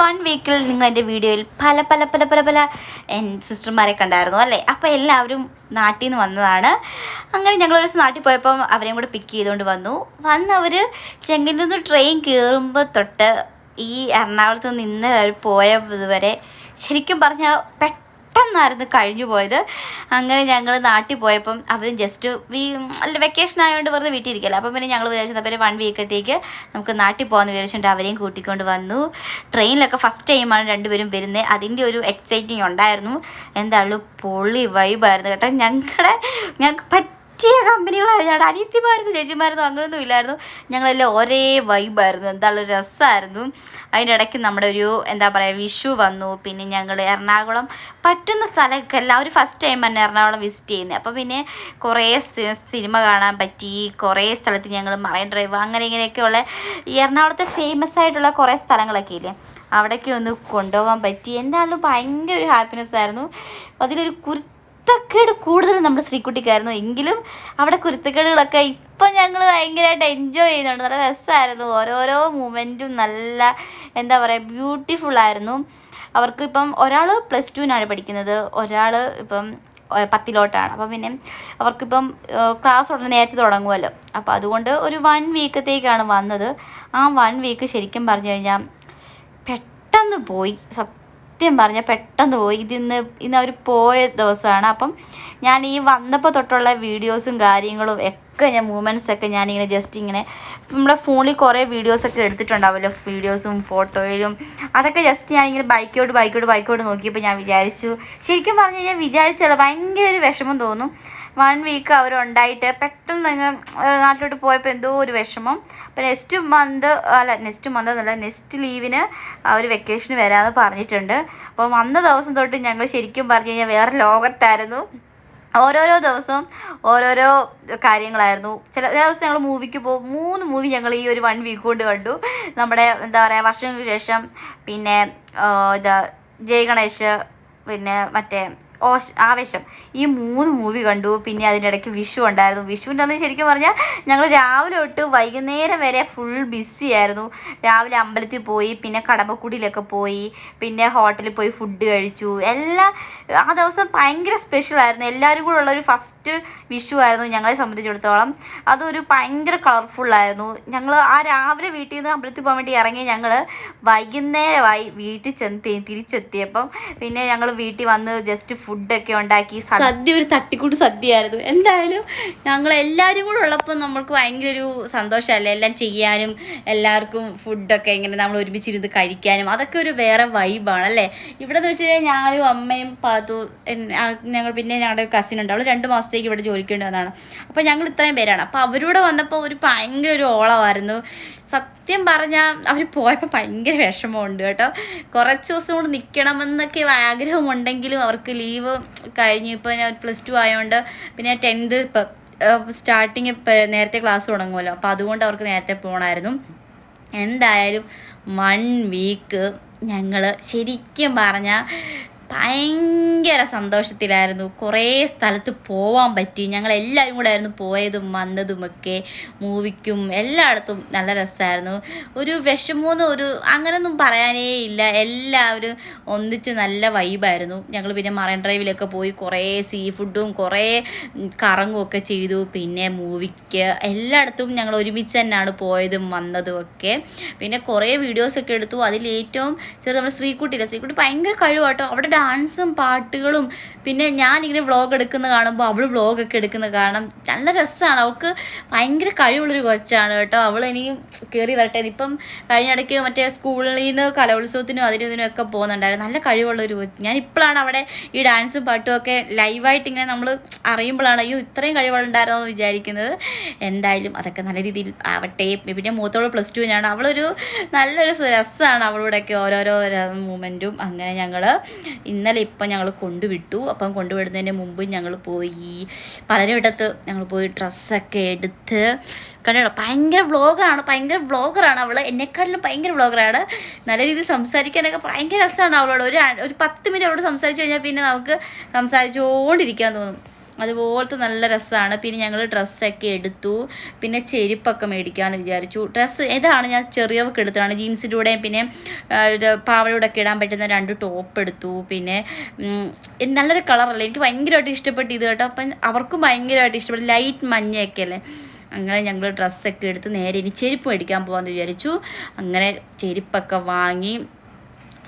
One വീക്കിൽ നിങ്ങൾ എന്റെ വീഡിയോയിൽ പല പല പല പല പല സിസ്റ്റർമാരെ കണ്ടായിരുന്നു അല്ലേ? അപ്പോൾ എല്ലാവരും നാട്ടിൽ നിന്ന് വന്നതാണ്. അങ്ങനെ ഞങ്ങൾ ഒരു ദിവസം നാട്ടിൽ പോയപ്പോൾ അവരെയും കൂടെ പിക്ക് ചെയ്തുകൊണ്ട് വന്നു. വന്നവർ നിന്ന് ട്രെയിൻ കയറുമ്പോൾ തൊട്ട് ഈ എറണാകുളത്ത് നിന്ന് അവർ പോയ ഇതുവരെ ശരിക്കും പറഞ്ഞാൽ പെട്ടെന്നായിരുന്നു കഴിഞ്ഞു പോയത്. അങ്ങനെ ഞങ്ങൾ നാട്ടിൽ പോയപ്പം അവർ ജസ്റ്റ് വീ അല്ല വെക്കേഷൻ ആയതുകൊണ്ട് വെറുതെ വീട്ടിൽ ഇരിക്കല്ലോ അപ്പം പിന്നെ ഞങ്ങൾ വിചാരിച്ചത് പിന്നെ വൺ വീക്കത്തേക്ക് നമുക്ക് നാട്ടിൽ പോകാമെന്ന് വിചാരിച്ചിട്ട് അവരെയും കൂട്ടിക്കൊണ്ട് വന്നു. ട്രെയിനിലൊക്കെ ഫസ്റ്റ് ടൈമാണ് രണ്ടുപേരും വരുന്നത് അതിന്റെ ഒരു എക്സൈറ്റിങ് ഉണ്ടായിരുന്നു. എന്താണല്ലോ പൊള്ളി വൈബായിരുന്നു കേട്ടോ. ഞങ്ങളുടെ ഞങ്ങൾക്ക് പറ്റിയ കമ്പനികളായിരുന്നു ഞങ്ങളുടെ അനിയത്തിമായിരുന്നു ചേച്ചിമായിരുന്നു അങ്ങനെയൊന്നും ഇല്ലായിരുന്നു. ഞങ്ങളെല്ലാം ഒരേ വൈബായിരുന്നു. എന്താണ് രസമായിരുന്നു അതിന്റെ ഇടയ്ക്ക് നമ്മുടെ ഒരു എന്താ പറയുക വിഷു വന്നു. പിന്നെ ഞങ്ങൾ എറണാകുളം പറ്റുന്ന സ്ഥലമൊക്കെ എല്ലാവരും ഫസ്റ്റ് ടൈം തന്നെ എറണാകുളം വിസിറ്റ് ചെയ്യുന്നത് അപ്പോൾ പിന്നെ കുറേ സിനിമ കാണാൻ പറ്റി. കുറേ സ്ഥലത്ത് ഞങ്ങൾ മറൈൻ ഡ്രൈവ് അങ്ങനെ ഇങ്ങനെയൊക്കെയുള്ള ഈ എറണാകുളത്തെ ഫേമസ് ആയിട്ടുള്ള കുറേ സ്ഥലങ്ങളൊക്കെ ഇല്ലേ? അവിടേക്ക് ഒന്ന് കൊണ്ടുപോകാൻ പറ്റി. എന്തായാലും ഭയങ്കര ഒരു ഹാപ്പിനെസ് ആയിരുന്നു. അതിലൊരു കുരുത്തക്കേട് കൂടുതൽ നമ്മുടെ ശ്രീക്കുട്ടിക്കായിരുന്നു എങ്കിലും അവിടെ കുരുത്തക്കേടുകളൊക്കെ ഇപ്പം ഞങ്ങൾ ഭയങ്കരമായിട്ട് എൻജോയ് ചെയ്യുന്നുണ്ട്. നല്ല രസമായിരുന്നു. ഓരോരോ മൂമെന്റും നല്ല എന്താ പറയുക ബ്യൂട്ടിഫുൾ ആയിരുന്നു. അവർക്ക് ഇപ്പം ഒരാൾ പ്ലസ് ടുവിനാണ് പഠിക്കുന്നത്. ഒരാൾ ഇപ്പം പത്തിലോട്ടാണ്. അപ്പം പിന്നെ അവർക്കിപ്പം ക്ലാസ് ഉടനെ നേരത്തെ തുടങ്ങുമല്ലോ അപ്പോൾ അതുകൊണ്ട് ഒരു വൺ വീക്കത്തേക്കാണ് വന്നത്. ആ വൺ വീക്ക് ശരിക്കും പറഞ്ഞു കഴിഞ്ഞാൽ പെട്ടെന്ന് പോയി. സത്യം പറഞ്ഞാൽ പെട്ടെന്ന് പോയി. ഇതിന്ന് ഇന്ന് അവർ പോയ ദിവസമാണ് അപ്പം ഞാൻ ഈ വന്നപ്പോൾ തൊട്ടുള്ള വീഡിയോസും കാര്യങ്ങളും ഒക്കെ ഞാൻ മൂമെന്റ്സ് ഒക്കെ ഞാനിങ്ങനെ ജസ്റ്റ് ഇങ്ങനെ നമ്മുടെ ഫോണിൽ കുറേ വീഡിയോസൊക്കെ എടുത്തിട്ടുണ്ടാവുമല്ലോ വീഡിയോസും ഫോട്ടോയിലും അതൊക്കെ ജസ്റ്റ് ഞാനിങ്ങനെ ബൈക്കോട്ട് ബൈക്കോട്ട് ബൈക്കോട്ട് നോക്കിയപ്പോൾ ഞാൻ വിചാരിച്ചു. ശരിക്കും പറഞ്ഞു കഴിഞ്ഞാൽ വിചാരിച്ചല്ല ഭയങ്കര ഒരു വിഷമം തോന്നും. വൺ വീക്ക് അവരുണ്ടായിട്ട് പെട്ടെന്ന് അങ്ങ് നാട്ടിലോട്ട് പോയപ്പോൾ എന്തോ ഒരു വിഷമം. അപ്പോൾ നെക്സ്റ്റ് മന്ത് അല്ല നെക്സ്റ്റ് മന്ത് എന്നല്ല നെക്സ്റ്റ് ലീവിന് അവർ വെക്കേഷന് വരാമെന്ന് പറഞ്ഞിട്ടുണ്ട്. അപ്പോൾ വന്ന ദിവസം തൊട്ട് ഞങ്ങൾ ശരിക്കും പറഞ്ഞു കഴിഞ്ഞാൽ വേറെ ലോകത്തായിരുന്നു. ഓരോരോ ദിവസവും ഓരോരോ കാര്യങ്ങളായിരുന്നു. ചില ദിവസം ഞങ്ങൾ മൂവിക്ക് പോകും മൂന്ന് മൂവി ഞങ്ങൾ ഈ ഒരു വൺ വീക്ക് കൊണ്ട് കണ്ടു. നമ്മുടെ എന്താ പറയുക വർഷങ്ങൾക്ക് ശേഷം പിന്നെ ഇതാ ജയ് ഗണേഷ് പിന്നെ മറ്റേ ഓഷ് ആവേശം. ഈ മൂന്ന് മൂവി കണ്ടു. പിന്നെ അതിന്റെ ഇടയ്ക്ക് വിഷു ഉണ്ടായിരുന്നു. വിഷുവിന്റെ അന്ന് ശരിക്കും പറഞ്ഞാൽ ഞങ്ങൾ രാവിലെ തൊട്ട് വൈകുന്നേരം വരെ ഫുൾ ബിസി ആയിരുന്നു. രാവിലെ അമ്പലത്തിൽ പോയി പിന്നെ കടമ്പക്കുടിയിലൊക്കെ പോയി പിന്നെ ഹോട്ടലിൽ പോയി ഫുഡ് കഴിച്ചു. എല്ലാം ആ ദിവസം ഭയങ്കര സ്പെഷ്യലായിരുന്നു എല്ലാവരും കൂടെ ഉള്ളൊരു ഫസ്റ്റ് വിഷു ആയിരുന്നു ഞങ്ങളെ സംബന്ധിച്ചിടത്തോളം. അതൊരു ഭയങ്കര കളർഫുള്ളായിരുന്നു ഞങ്ങൾ ആ രാവിലെ വീട്ടിൽ നിന്ന് അമ്പലത്തിൽ പോകാൻ വേണ്ടി ഇറങ്ങി ഞങ്ങൾ വൈകുന്നേരമായി വീട്ടിൽ ചെന്ന് തിരിച്ചെത്തിയപ്പം പിന്നെ ഞങ്ങൾ വീട്ടിൽ വന്ന് ജസ്റ്റ് ഫുഡൊക്കെ ഉണ്ടാക്കി സദ്യ ഒരു തട്ടിക്കൂട്ട് സദ്യയായിരുന്നു. എന്തായാലും ഞങ്ങൾ എല്ലാവരും കൂടെ ഉള്ളപ്പോൾ നമ്മൾക്ക് ഭയങ്കര ഒരു സന്തോഷമല്ലേ? എല്ലാം ചെയ്യാനും എല്ലാവർക്കും ഫുഡൊക്കെ ഇങ്ങനെ നമ്മൾ ഒരുമിച്ചിരുന്ന് കഴിക്കാനും അതൊക്കെ ഒരു വേറെ വൈബാണ് അല്ലേ? ഇവിടെ എന്ന് വെച്ച് കഴിഞ്ഞാൽ ഞാനും അമ്മയും പാത്തു ഞങ്ങൾ പിന്നെ ഞങ്ങളുടെ കസിൻ ഉണ്ട്. അവൾ രണ്ട് മാസത്തേക്ക് ഇവിടെ ജോലിക്കേണ്ടി വന്നതാണ്. അപ്പോൾ ഞങ്ങൾ ഇത്രയും പേരാണ്. അപ്പോൾ അവരോട് വന്നപ്പോൾ ഒരു ഭയങ്കര ഒരു ഓളമായിരുന്നു. സത്യം പറഞ്ഞാൽ അവർ പോയപ്പോൾ ഭയങ്കര വിഷമമുണ്ട് കേട്ടോ. കുറച്ച് ദിവസം കൊണ്ട് നിൽക്കണമെന്നൊക്കെ ആഗ്രഹമുണ്ടെങ്കിലും അവർക്ക് ലീവ് കഴിഞ്ഞ് ഇപ്പോൾ ഞാൻ പ്ലസ് ടു ആയതുകൊണ്ട് പിന്നെ ടെൻത്ത് ഇപ്പം സ്റ്റാർട്ടിങ് നേരത്തെ ക്ലാസ് തുടങ്ങുമല്ലോ അപ്പോൾ അതുകൊണ്ട് അവർക്ക് നേരത്തെ പോകണമായിരുന്നു എന്തായാലും വൺ വീക്ക് ഞങ്ങൾ ശരിക്കും പറഞ്ഞാൽ ഭയങ്കര സന്തോഷത്തിലായിരുന്നു. കുറേ സ്ഥലത്ത് പോവാൻ പറ്റി. ഞങ്ങൾ എല്ലാവരും കൂടെ ആയിരുന്നു പോയതും വന്നതുമൊക്കെ മൂവിക്കും എല്ലായിടത്തും നല്ല രസമായിരുന്നു. ഒരു വിഷമമൊന്നും ഒരു അങ്ങനെയൊന്നും പറയാനേ ഇല്ല. എല്ലാവരും ഒന്നിച്ച് നല്ല വൈബായിരുന്നു. ഞങ്ങൾ പിന്നെ മറൈൻ ഡ്രൈവിലൊക്കെ പോയി കുറേ സീ ഫുഡും കുറേ കറങ്ങും ഒക്കെ ചെയ്തു. പിന്നെ മൂവിക്ക് എല്ലായിടത്തും ഞങ്ങൾ ഒരുമിച്ച് തന്നെയാണ് പോയതും വന്നതും ഒക്കെ. പിന്നെ കുറേ വീഡിയോസൊക്കെ എടുത്തു. അതിൽ ഏറ്റവും ചെറുത് നമ്മുടെ ശ്രീകുട്ടിയില്ല? ശ്രീകുട്ടി ഭയങ്കര കഴിവാട്ടോ. അവിടെ ഡാൻസും പാട്ടുകളും. പിന്നെ ഞാനിങ്ങനെ വ്ളോഗ് എടുക്കുന്ന കാണുമ്പോൾ അവൾ വ്ളോഗൊക്കെ എടുക്കുന്ന കാണാം. നല്ല രസമാണ് അവൾക്ക് ഭയങ്കര കഴിവുള്ളൊരു കൊച്ചാണ് കേട്ടോ. അവൾ ഇനിയും കയറി വരട്ടെ. ഇപ്പം കഴിഞ്ഞ ഇടയ്ക്ക് മറ്റേ സ്കൂളിൽ നിന്ന് കലോത്സവത്തിനും അതിനും ഇതിനും ഒക്കെ പോകുന്നുണ്ടായിരുന്നു. നല്ല കഴിവുള്ളൊരു കൊച്ച്. ഞാൻ ഇപ്പോഴാണ് അവിടെ ഈ ഡാൻസും പാട്ടും ഒക്കെ ലൈവായിട്ട് ഇങ്ങനെ നമ്മൾ അറിയുമ്പോഴാണ് അയ്യോ ഇത്രയും കഴിവുണ്ടായിരുന്നോ എന്ന് വിചാരിക്കുന്നത്. എന്തായാലും അതൊക്കെ നല്ല രീതിയിൽ ആവട്ടെ. പിന്നെ മൂത്തോൾ പ്ലസ് ടുവിനാണ് അവളൊരു നല്ലൊരു രസമാണ് അവളോടൊക്കെ ഓരോരോ മൂമെന്റും അങ്ങനെ ഞങ്ങൾ ഇന്നലെ ഇപ്പം ഞങ്ങൾ കൊണ്ടുവിട്ടു. അപ്പം കൊണ്ടുവിടുന്നതിന് മുമ്പ് ഞങ്ങൾ പോയി പലരിടത്ത് ഞങ്ങൾ പോയി ഡ്രസ്സൊക്കെ എടുത്ത് കണ്ടോ? ഭയങ്കര വ്ളോഗാണ് ഭയങ്കര വ്ളോഗറാണ് അവൾ എന്നെക്കാട്ടിലും ഭയങ്കര വ്ളോഗറാണ് നല്ല രീതിയിൽ സംസാരിക്കാനൊക്കെ ഭയങ്കര രസമാണ് അവളോട്. ഒരു ഒരു പത്ത് മിനിറ്റ് അവളോട് സംസാരിച്ചു കഴിഞ്ഞാൽ പിന്നെ നമുക്ക് സംസാരിച്ചുകൊണ്ടിരിക്കാൻ തോന്നും. അതുപോലത്തെ നല്ല രസമാണ് പിന്നെ ഞങ്ങൾ ഡ്രസ്സൊക്കെ എടുത്തു. പിന്നെ ചെരുപ്പൊക്കെ മേടിക്കാമെന്ന് വിചാരിച്ചു. ഡ്രസ്സ് ഇതാണ് ഞാൻ ചെറിയവർക്ക് എടുത്തതാണ്. ജീൻസിന്റെ കൂടെയും പിന്നെ പാവയുടെ ഒക്കെ ഇടാൻ പറ്റുന്ന രണ്ട് ടോപ്പ് എടുത്തു. പിന്നെ നല്ലൊരു കളറല്ലേ. എനിക്ക് ഭയങ്കരമായിട്ട് ഇഷ്ടപ്പെട്ടു ഇത് കേട്ടോ. അപ്പം അവർക്കും ഭയങ്കരമായിട്ട് ഇഷ്ടപ്പെട്ടു. ലൈറ്റ് മഞ്ഞയൊക്കെ അല്ലേ. അങ്ങനെ ഞങ്ങൾ ഡ്രസ്സൊക്കെ എടുത്ത് നേരെ ഇനി ചെരുപ്പ് മേടിക്കാൻ പോകാമെന്ന് വിചാരിച്ചു. അങ്ങനെ ചെരുപ്പൊക്കെ വാങ്ങി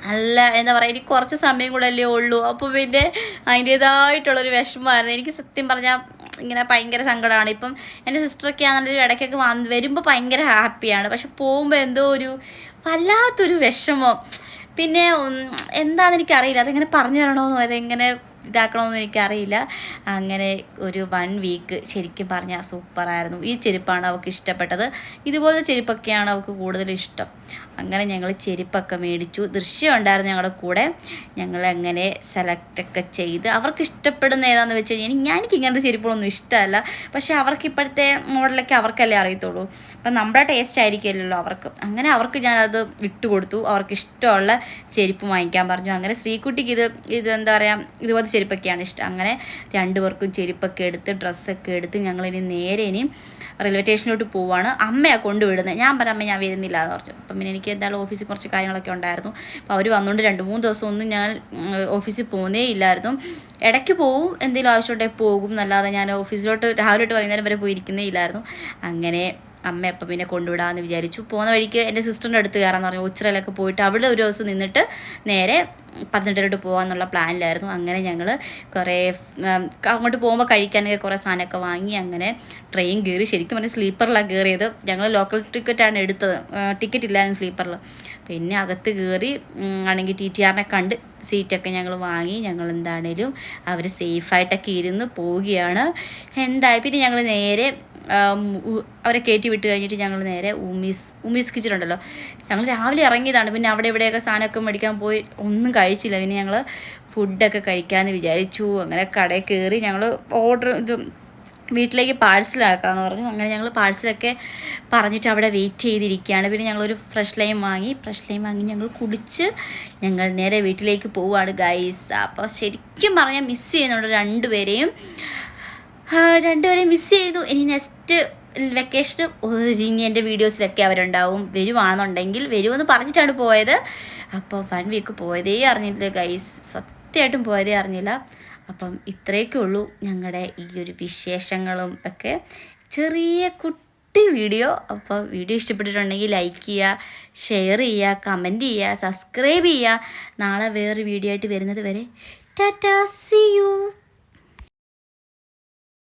നല്ല എന്താ പറയുക എനിക്ക് കുറച്ച് സമയം കൂടെ അല്ലേ ഉള്ളൂ. അപ്പോൾ പിന്നെ അതിന്റേതായിട്ടുള്ളൊരു വിഷമമായിരുന്നു. എനിക്ക് സത്യം പറഞ്ഞാൽ ഇങ്ങനെ ഭയങ്കര സങ്കടമാണ്. ഇപ്പം എന്റെ സിസ്റ്ററൊക്കെ ആണെന്നുണ്ടെങ്കിൽ ഇടയ്ക്കൊക്കെ വന്ന് വരുമ്പോൾ ഭയങ്കര ഹാപ്പിയാണ്. പക്ഷെ പോകുമ്പോൾ എന്തോ ഒരു വല്ലാത്തൊരു വിഷമം. പിന്നെ എന്താണെന്ന് എനിക്കറിയില്ല. അതെങ്ങനെ പറഞ്ഞു തരണമെന്നോ അതെങ്ങനെ ഇതാക്കണമെന്നും എനിക്കറിയില്ല. അങ്ങനെ ഒരു വൺ വീക്ക് ശരിക്കും പറഞ്ഞാൽ സൂപ്പറായിരുന്നു. ഈ ചെരുപ്പാണ് അവൾക്ക് ഇഷ്ടപ്പെട്ടത്. ഇതുപോലെ ചെരുപ്പൊക്കെയാണ് അവൾക്ക് കൂടുതൽ ഇഷ്ടം. അങ്ങനെ ഞങ്ങൾ ചെരുപ്പൊക്കെ മേടിച്ചു. ദൃശ്യം ഉണ്ടായിരുന്നു ഞങ്ങളുടെ കൂടെ. ഞങ്ങൾ അങ്ങനെ സെലക്റ്റൊക്കെ ചെയ്ത് അവർക്ക് ഇഷ്ടപ്പെടുന്ന ഏതാണെന്ന് വെച്ച് കഴിഞ്ഞാൽ എനിക്ക് ഇങ്ങനത്തെ ചെരുപ്പുകളൊന്നും ഇഷ്ടമല്ല. പക്ഷേ അവർക്ക് ഇപ്പോഴത്തെ മോഡലൊക്കെ അവർക്കല്ലേ അറിയത്തുള്ളൂ. അപ്പം നമ്മുടെ ടേസ്റ്റ് ആയിരിക്കില്ലല്ലോ അവർക്ക്. അങ്ങനെ അവർക്ക് ഞാനത് വിട്ടുകൊടുത്തു അവർക്ക് ഇഷ്ടമുള്ള ചെരുപ്പ് വാങ്ങിക്കാൻ പറഞ്ഞു. അങ്ങനെ ശ്രീകുട്ടിക്ക് ഇത് ഇത് എന്താ പറയുക ഇതുപോലത്തെ ചെരുപ്പൊക്കെയാണ് ഇഷ്ടം. അങ്ങനെ രണ്ടുപേർക്കും ചെരുപ്പൊക്കെ എടുത്ത് ഡ്രസ്സൊക്കെ എടുത്ത് ഞങ്ങൾ ഇനി നേരെ ഇനി റെയിൽവേ സ്റ്റേഷനിലോട്ട് പോവാണ്. അമ്മയാണ് കൊണ്ടുവിടുന്നത് ഞാൻ പറഞ്ഞ അമ്മ ഞാൻ വരുന്നില്ല എന്ന് പറഞ്ഞു. അപ്പം പിന്നെ എനിക്ക് എന്തായാലും ഓഫീസിൽ കുറച്ച് കാര്യങ്ങളൊക്കെ ഉണ്ടായിരുന്നു. അപ്പോൾ അവർ വന്നുകൊണ്ട് രണ്ട് മൂന്ന് ദിവസം ഒന്നും ഞാൻ ഓഫീസിൽ പോകുന്നേ ഇല്ലായിരുന്നു. ഇടയ്ക്ക് പോവും എന്തെങ്കിലും ആവശ്യമുണ്ടെങ്കിൽ പോകും. എന്നല്ലാതെ ഞാൻ ഓഫീസിലോട്ട് രാവിലെ തൊട്ട് വൈകുന്നേരം വരെ പോയിരിക്കുന്നേ ഇല്ലായിരുന്നു. അങ്ങനെ അമ്മ അപ്പം പിന്നെ കൊണ്ടുവിടാമെന്ന് വിചാരിച്ചു. പോകുന്ന വഴിക്ക് എന്റെ സിസ്റ്ററിന്റെ അടുത്ത് കയറാന്ന് പറഞ്ഞു. ഉച്ചറയിലൊക്കെ പോയിട്ട് അവിടെ ഒരു ദിവസം നിന്നിട്ട് നേരെ പത്തനംതിട്ടയിലോട്ട് പോകാമെന്നുള്ള പ്ലാനിലായിരുന്നു. അങ്ങനെ ഞങ്ങൾ കുറേ അങ്ങോട്ട് പോകുമ്പോൾ കഴിക്കാനൊക്കെ കുറേ സാധനമൊക്കെ വാങ്ങി അങ്ങനെ ട്രെയിൻ കയറി ശരിക്കും പറഞ്ഞാൽ സ്ലീപ്പറിലാണ് കയറിയത്. ഞങ്ങൾ ലോക്കൽ ടിക്കറ്റാണ് എടുത്തത്. ടിക്കറ്റ് ഇല്ലായിരുന്നു സ്ലീപ്പറിൽ പിന്നെ അകത്ത് കയറി ആണെങ്കിൽ ടി ടി ആറിനെ കണ്ട് സീറ്റൊക്കെ ഞങ്ങൾ വാങ്ങി. ഞങ്ങൾ എന്താണേലും അവർ സേഫായിട്ടൊക്കെ ഇരുന്ന് പോവുകയാണ്. എന്തായി? പിന്നെ ഞങ്ങൾ നേരെ അവരെ കയറ്റി വിട്ട് കഴിഞ്ഞിട്ട് ഞങ്ങൾ നേരെ ഉമീസ് ഉമീസ് കിച്ചൺ ഉണ്ടല്ലോ. ഞങ്ങൾ രാവിലെ ഇറങ്ങിയതാണ്. പിന്നെ അവിടെ ഇവിടെയൊക്കെ സാധനമൊക്കെ മേടിക്കാൻ പോയി. ഒന്നും കഴിച്ചില്ല. പിന്നെ ഞങ്ങൾ ഫുഡൊക്കെ കഴിക്കാമെന്ന് വിചാരിച്ചു. അങ്ങനെ കടയിൽ കയറി ഞങ്ങൾ ഓർഡർ ഇത് വീട്ടിലേക്ക് പാഴ്സലാക്കാമെന്ന് പറഞ്ഞു. അങ്ങനെ ഞങ്ങൾ പാഴ്സലൊക്കെ പറഞ്ഞിട്ട് അവിടെ വെയിറ്റ് ചെയ്തിരിക്കുകയാണ്. പിന്നെ ഞങ്ങളൊരു ഫ്രഷ് ലൈം വാങ്ങി. ഫ്രഷ് ലൈം വാങ്ങി ഞങ്ങൾ കുടിച്ച് ഞങ്ങൾ നേരെ വീട്ടിലേക്ക് പോവുകയാണ് ഗൈസ് അപ്പോൾ ശരിക്കും പറഞ്ഞാൽ മിസ് ചെയ്യുന്നുണ്ട് രണ്ടുപേരെയും. രണ്ടുപേരെയും മിസ് ചെയ്തു. ഇനി നെക്സ്റ്റ് വെക്കേഷന് ഇനി എന്റെ വീഡിയോസിലൊക്കെ അവരുണ്ടാവും. വരുവാണെന്നുണ്ടെങ്കിൽ വരുമെന്ന് പറഞ്ഞിട്ടാണ് പോയത്. അപ്പോൾ വൺ വീക്ക് പോയതേ അറിഞ്ഞില്ല ഗൈസ് സത്യമായിട്ടും പോയതേ അറിഞ്ഞില്ല. അപ്പം ഇത്രയൊക്കെ ഉള്ളൂ ഞങ്ങളുടെ ഈ ഒരു വിശേഷങ്ങളും ഒക്കെ. ചെറിയ കുട്ടി വീഡിയോ അപ്പോൾ വീഡിയോ ഇഷ്ടപ്പെട്ടിട്ടുണ്ടെങ്കിൽ ലൈക്ക് ചെയ്യുക ഷെയർ ചെയ്യുക കമന്റ് ചെയ്യുക സബ്സ്ക്രൈബ് ചെയ്യുക. നാളെ വേറൊരു വീഡിയോ ആയിട്ട് വരുന്നത് വരെ. Tata C U